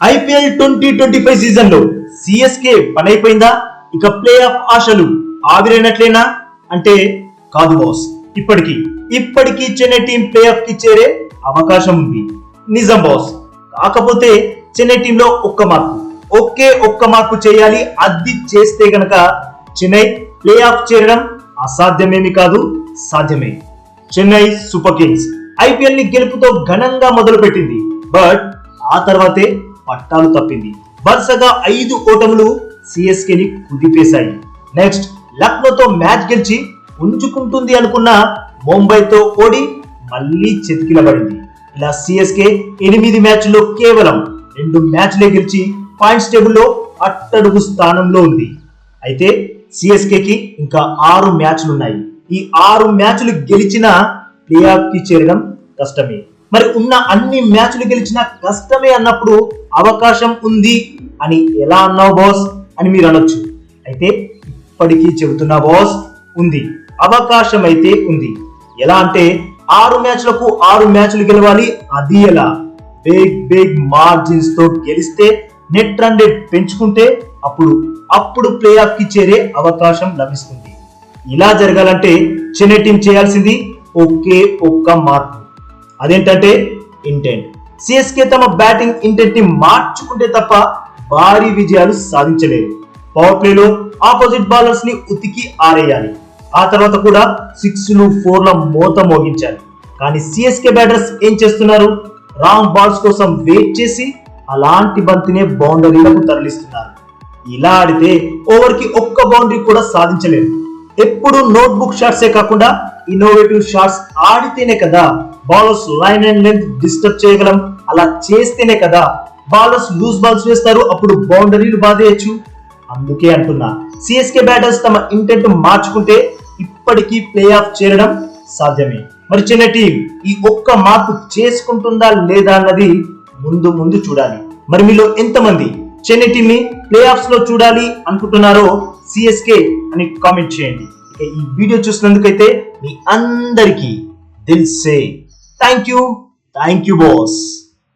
IPL twenty twenty five సీజన్లో CSK పనైపోయిందా? ఇక ప్లే ఆఫ్ ఆశలు ఆవిరైనట్లేనా? అంటే కాదు బాస్ ఇప్పటికి ఇప్పటికీ చెన్నై టీం ప్లే ఆఫ్కి చేరే అవకాశం ఉంది. నిజం బాస్ కాకపోతే చెన్నై టీంలో ఒక్క మార్పు ఒకే ఒక్క మార్పు చేయాలి అది చేస్తే గనక చెన్నై ప్లే ఆఫ్ చేరడం అసాధ్యమేమి కాదు సాధ్యమే. చెన్నై సూపర్ కింగ్స్ ఐపీఎల్ని గెలుపుతో ఘనంగా మొదలుపెట్టింది బట్ ఆ తర్వాతే పట్టాలు తప్పింది. వరుసగా ఐదు ఓటములు సిఎస్కే ని కుదిపేశాయి. నెక్స్ట్ లక్నోతో మ్యాచ్ గెలిచి ఉంచుకుంటుంది అనుకున్న ముంబైతో ఓడి మళ్ళీ చెతికిలబడింది. ఇలా సిఎస్కే ఎనిమిది మ్యాచ్ల్లో కేవలం రెండు మ్యాచ్లే గెలిచి పాయింట్స్ టేబుల్లో అట్టడుగు స్థానంలో ఉంది. అయితే సిఎస్కేకి ఇంకా ఆరు మ్యాచ్లు ఉన్నాయి ఈ ఆరు మ్యాచ్లు గెలిచినా ప్లే చేరడం కష్టమే. మరి ఉన్న అన్ని మ్యాచ్లు గెలిచినా కష్టమే అన్నప్పుడు అవకాశం ఉంది అని ఎలా అన్నావు బాస్ అని మీరు అనొచ్చు. అయితే ఇప్పటికీ చెబుతున్నా బాస్ ఉంది. అవకాశం అయితే ఉంది. ఎలా అంటే ఆరు మ్యాచ్లకు ఆరు మ్యాచ్లు గెలవాలి. అది ఎలా? బిగ్ బిగ్ మార్జిన్స్తో గెలిస్తే నెట్ రన్ రేట్ పెంచుకుంటే అప్పుడు అప్పుడు ప్లే ఆఫ్కి చేరే అవకాశం లభిస్తుంది. ఇలా జరగాలంటే చెన్నై టీం చేయాల్సింది ఒకే ఒక్క మార్పు అదేంటంటే ఇంటెంట్ సిఎస్కే తమ బ్యాటింగ్ ఇంటెంట్ని మార్చుకుంటే తప్ప భారీ విజయాలు సాధించలేరు. పవర్ ప్లేలో ఆపోజిట్ బౌలర్స్ని ఉతికి ఆరేయాలి. ఆ తర్వాత కూడా సిక్స్ ఫోర్ల మోత మోగించాలి. కానీ సిఎస్కే బ్యాటర్స్ ఏం చేస్తున్నారు? రాంగ్ బాల్స్ కోసం వెయిట్ చేసి అలాంటి బంతినే బౌండరీలకు తరలిస్తున్నారు. ఇలా ఆడితే ఓవర్కి ఒక్క బౌండరీ కూడా సాధించలేదు ఎప్పుడు నోట్బుక్ షాట్సే కాకుండా ఇన్నోవేటివ్ షాట్స్ ఆడితేనే కదా bowlers line and length disturb చేయగలం? అలా చేస్తేనే కదా బౌలర్స్ లూజ్ బాల్స్ వేస్తారు అప్పుడు బౌండరీలు బాధేయచ్చు. అందుకే అంటున్నా సిఎస్కే బ్యాటర్స్ తమ ఇంటెంట్ మార్చుకుంటే ఇప్పటికీ ప్లే ఆఫ్ చేరడం సాధ్యమే. మరి చిన్న టీం ఈ ఒక్క మార్పు చేసుకుంటుందా లేదా అన్నది ముందు ముందు చూడాలి. మరి మీలో ఎంతమంది చెన్నై టీమ్ని ప్లే ఆఫ్స్లో చూడాలి అనుకుంటున్నారో సిఎస్కే అని కామెంట్ చేయండి. ఇక ఈ వీడియో చూసినందుకైతే మీ అందరికీ దిల్ సే. Thank you thank you boss